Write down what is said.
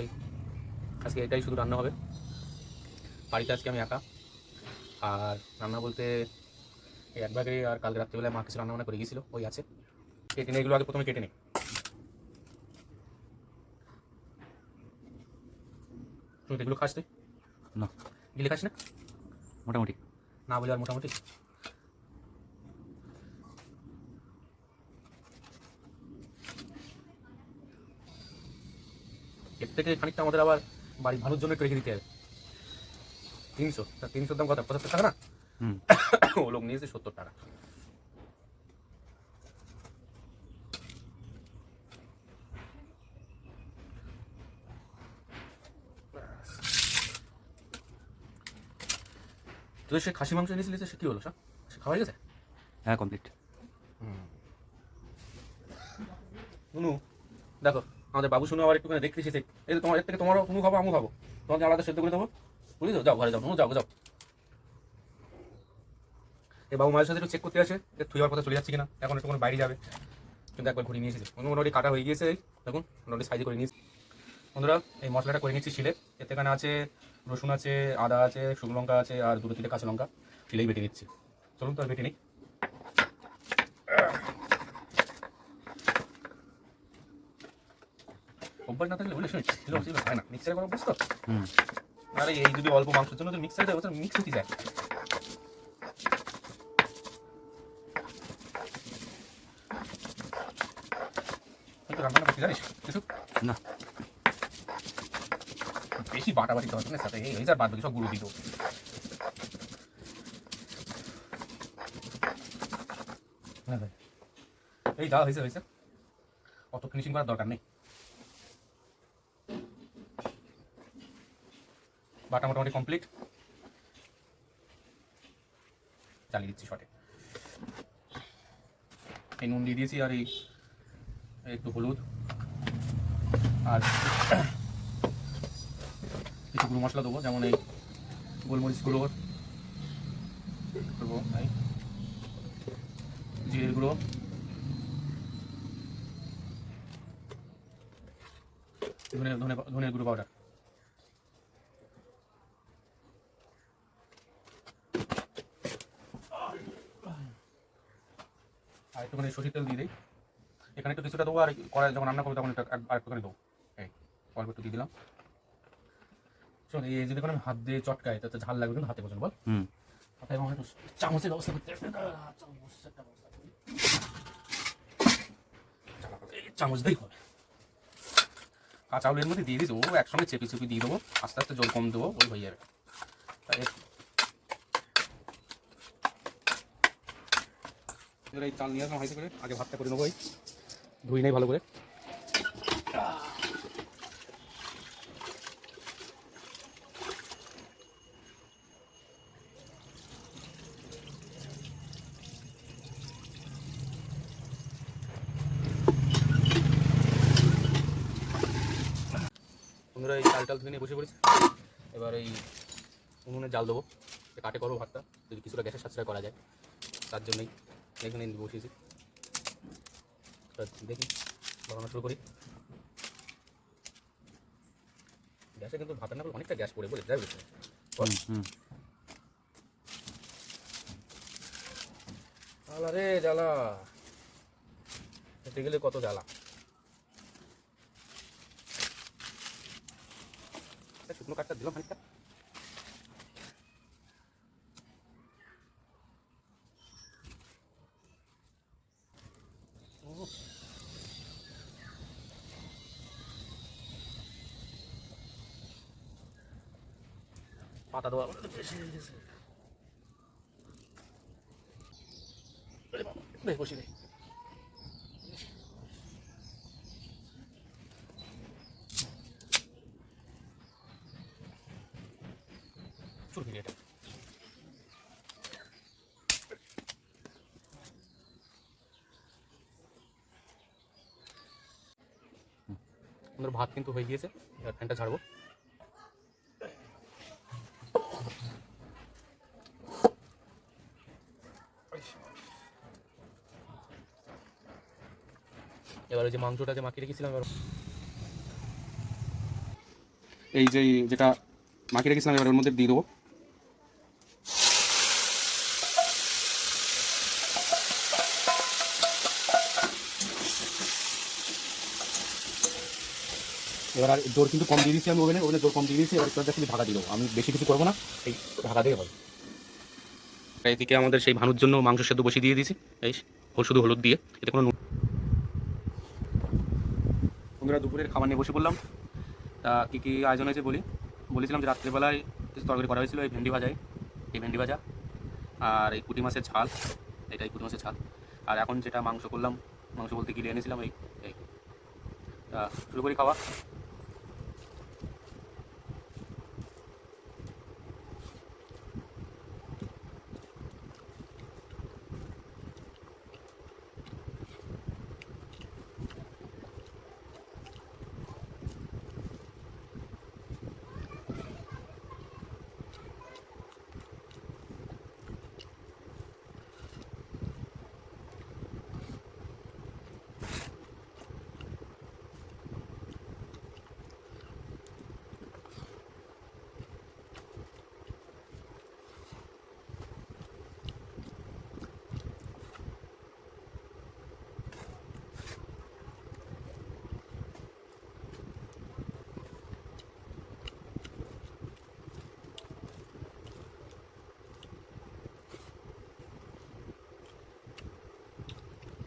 এই আজকে এটাই শুধু রান্না হবে। বাড়িতে আজকে আমি একা। আর রান্না বলতে এই এক ভাগে আর কালকে রাত্রিবেলায় মা কিছু রান্না বান্না করে গিয়েছিল ওই আছে। কেটে নিয়ে এগুলো আগে প্রথমে কেটে নিই তুই এগুলো খাস তুই? না। গিলে খাস না? মোটামুটি। না বলে আর মোটামুটি? থেকে খানিকটা আমাদের আবার বাড়ির ভালোর জন্য একটু রেখে দিতে হবে। তিনশো তা তিনশোর দাম কত? পঁচাত্তর টাকা না? ও লোক নিয়েছে সত্তর টাকা। তুই সে খাসি মাংস এনেছিলি সে কি হলো সব? সে খাওয়া গেছে? হ্যাঁ কমপ্লিট দেখো আমাদের বাবু শুনে আবার একটুখানি দেখতে এসেছে। এই তোমার, এর থেকে তোমারও তুমি খাব, আমিও খাব। তোমাকে আলাদা সেদ্ধ করে দেবো। বুঝলি তো যাও ঘরে যাও যাও যাও। এই বাবু মায়ের সাথে একটু চেক করতে আসে, যে আমার কথা চলে যাচ্ছি কিনা। এখন একটু বাইরে যাবে। কিন্তু একবার ঘুরিয়ে নিয়ে এসেছে। মোটামুটি কাটা হয়ে গিয়েছে দেখুন, মোটামুটি সাইজে করে নিয়েছি। বন্ধুরা, এই মশলাটা করে নিচ্ছি শিলে। এতে এখানে আছে রসুন আছে, আদা আছে, শুকনো লঙ্কা আছে, আর দুটো তিনটে কাঁচা লঙ্কা। শিলেই বেটে নিচ্ছি। চলুন তো আর বেটে নিই। অভ্যাস না থাকলে বলে শুনে ছিল ছিল হয় না। মিক্সারে করা অভ্যাস তো? হুম। আরে এই যদি অল্প মাংসের জন্য যদি মিক্সারে দেয় মিক্স হতে যায়। রান্না করতে জানিস? কিছু? না। বেশি বাটাবাটি দরকার সাথে এই হয়ে যায় বাদ বাকি সব গুঁড়ো দেবো হ্যাঁ এই যা হয়েছে হয়েছে। অত ফিনিশিং করার দরকার নেই। বাটা মোটামুটি কমপ্লিট চালিয়ে দিচ্ছি শটে এই নুন দিয়ে দিয়েছি আর এই একটু হলুদ। আর কিছু গুঁড়ো মশলা দেবো, যেমন এই গোলমরিচ গুঁড়ো। এই জিরের গুঁড়ো। ধনে ধনে ধনের গুঁড়ো পাউডার আর একটুখানি সর্ষের তেল দিয়ে দিই। এখানে একটু কিছুটা দেবো আর কড়াই যখন রান্না করব তখন একটু আর একটুখানি দেবো। এই অল্প একটু দিয়ে দিলাম। শোন এই যদি কোনো আমি হাত দিয়ে চটকাই তাতে ঝাল লাগবে কিন্তু হাতে বোঝেন বল? হুম। আমার একটু চামচের ব্যবস্থা করতে চামচ হবে। কাঁচা আলুর মধ্যে দিয়ে দিস ও একসঙ্গে চেপে চেপে দিয়ে দেবো। আস্তে আস্তে জল কম দেবো ওই হয়ে যাবে। তাই এই চাল নিয়ে আসলাম হাইতে করে। আগে ভাতটা করে নেব এই। ধুই নেই ভালো করে। বন্ধুরা, এই চাল টাল ধুয়ে নিয়ে বসে পড়েছি। এবার এই উনুনে জাল দেবো। কাটে করব ভাতটা। যদি কিছুটা গ্যাসের সাশ্রয় করা যায়, তার জন্যই। এখানে বসিয়েছি দেখি বানানো শুরু করি। গ্যাসে কিন্তু ভাতের না অনেকটা গ্যাস পড়ে বলে যাই বলছে জ্বালা রে জ্বালা। খেতে গেলে কত জ্বালা। শুকনো কাঠটা দিলাম খানিকটা। পাতা দেওয়া বেশি হয়ে গেছে বেশ বসি রে চুল ফিরে এটা আমাদের ভাত কিন্তু হয়ে গিয়েছে এবার ফ্যানটা ছাড়বো এবার ওই যে মাংসটা যে মাখিয়ে রেখেছিলাম, এবার এই যে যেটা মাখিয়ে রেখেছিলাম, এবার ওর মধ্যে দিয়ে দেবো। এবার আর জোর কিন্তু কম দিয়ে দিয়েছি আমি ওভেনে ওভেনে জোর কম দিয়ে দিয়েছি, এবার একটু শুধু ঢাকা দিয়ে দেবো। আমি বেশি কিছু করব না, এই ঢাকা দিয়ে হবে। এইদিকে আমাদের সেই ভানুর জন্য মাংস সেদ্ধ বসিয়ে দিয়ে দিয়েছি, এই শুধু হলুদ দিয়ে, এতে কোনো বন্ধুরা দুপুরের খাবার নিয়ে বসে পড়লাম। তা কী কী আয়োজন হয়েছে বলি? বলেছিলাম যে রাত্রিবেলায় কিছু তরকারি করা হয়েছিল, এই ভেন্ডি ভাজায় এই ভেন্ডি ভাজা আর এই পুঁটি মাছের ঝাল, এটাই পুঁটি মাছের ঝাল। আর এখন যেটা মাংস করলাম, মাংস বলতে গিলে এনেছিলাম, এই এই। তা শুরু করি খাওয়া।